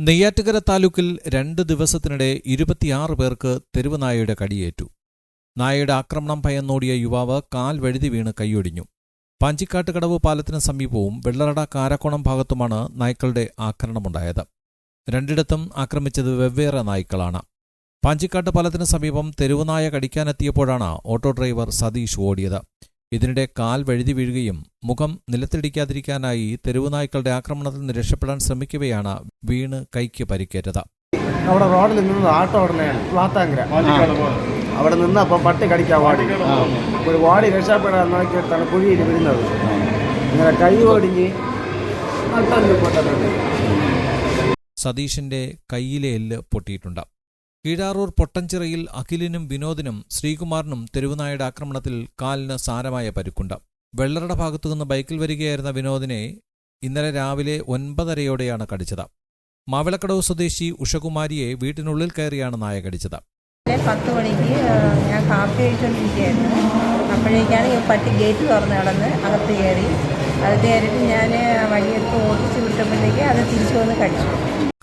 നെയ്യാറ്റുകര താലൂക്കിൽ രണ്ട് ദിവസത്തിനിടെ ഇരുപത്തിയാറ് പേർക്ക് തെരുവ് നായയുടെ കടിയേറ്റു. നായയുടെ ആക്രമണം ഭയന്നോടിയ യുവാവ് കാൽ വഴുതി വീണ് കൈയൊടിഞ്ഞു. പാഞ്ചിക്കാട്ട് കടവ് പാലത്തിന് സമീപവും വെള്ളറട കാരക്കോണം ഭാഗത്തുമാണ് നായ്ക്കളുടെ ആക്രമണമുണ്ടായത്. രണ്ടിടത്തും ആക്രമിച്ചത് വെവ്വേറെ നായ്ക്കളാണ്. പാഞ്ചിക്കാട്ട് പാലത്തിന് സമീപം തെരുവുനായ കടിക്കാനെത്തിയപ്പോഴാണ് ഓട്ടോ ഡ്രൈവർ സതീഷ് ഓടിയത്. ഇതിനിടെ കാൽ വഴുതി വീഴുകയും മുഖം നിലത്തിടിക്കാതിരിക്കാനായി തെരുവുനായ്ക്കളുടെ ആക്രമണത്തിൽ നിന്ന് രക്ഷപ്പെടാൻ ശ്രമിക്കവെയാണ് വീണ് കൈക്ക് പരിക്കേറ്റത്. അവിടെ റോഡിൽ നിന്ന് ആട്ടോ ഉടനെയാണ് വാത്താങ്കര. അവിടെ നിന്ന് അപ്പം പട്ടി കടിക്കാൻ വാടി. ഒരു വാടി രക്ഷപ്പെടാൻ നോക്കിയിട്ടാണ് കുഴിയിൽ വീഴുന്നത്. ഇങ്ങനെ കൈ ഓടിഞ്ഞ് സതീഷിന്റെ കയ്യിലെ എല്ല് പൊട്ടിയിട്ടുണ്ട്. കീഴാറൂർ പൊട്ടഞ്ചിറയിൽ അഖിലിനും വിനോദിനും ശ്രീകുമാറിനും തെരുവുനായുടെ ആക്രമണത്തിൽ കാലിന് സാരമായ പരുക്കുണ്ട്. വെള്ളറട ഭാഗത്തുനിന്ന് ബൈക്കിൽ വരികയായിരുന്ന വിനോദിനെ ഇന്നലെ രാവിലെ ഒൻപതരയോടെയാണ് കടിച്ചത്. മാവിളക്കടവ് സ്വദേശി ഉഷകുമാരിയെ വീട്ടിനുള്ളിൽ കയറിയാണ് നായ കടിച്ചത് പത്ത് മണിക്ക് ഞാൻ കാപ്പി കഴിച്ചുകൊണ്ടിരിക്കുകയായിരുന്നു അപ്പോഴേക്കാണ് ഈ പട്ടി ഗേറ്റ് തുറന്ന് കിടന്ന് അകത്ത് കയറി. അത് കയറിയിട്ട് ഞാൻ വഴിയെടുത്ത് ഓടിച്ച് വിട്ടപ്പോഴത്തേക്ക് അത് തിരിച്ചു വന്ന് കടിച്ചു.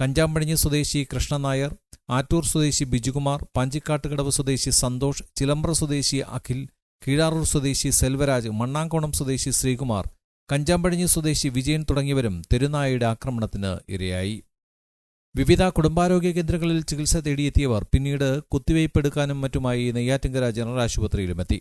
കഞ്ചാമ്പഴിഞ്ഞ് സ്വദേശി കൃഷ്ണൻ നായർ ആറ്റൂർ സ്വദേശി ബിജുകുമാർ പഞ്ചിക്കാട്ടുകടവ് സ്വദേശി സന്തോഷ് ചിലമ്പ്ര സ്വദേശി അഖിൽ കീഴാറൂർ സ്വദേശി സെൽവരാജ് മണ്ണാങ്കോണം സ്വദേശി ശ്രീകുമാർ കഞ്ചാമ്പഴിഞ്ഞ് സ്വദേശി വിജയൻ തുടങ്ങിയവരും തെരുനായയുടെ ആക്രമണത്തിന് ഇരയായി. വിവിധ കുടുംബാരോഗ്യ കേന്ദ്രങ്ങളിൽ ചികിത്സ തേടിയെത്തിയവർ പിന്നീട് കുത്തിവയ്പ് എടുക്കാനും മറ്റുമായി നെയ്യാറ്റിങ്കര ജനറൽ ആശുപത്രിയിലുമെത്തി.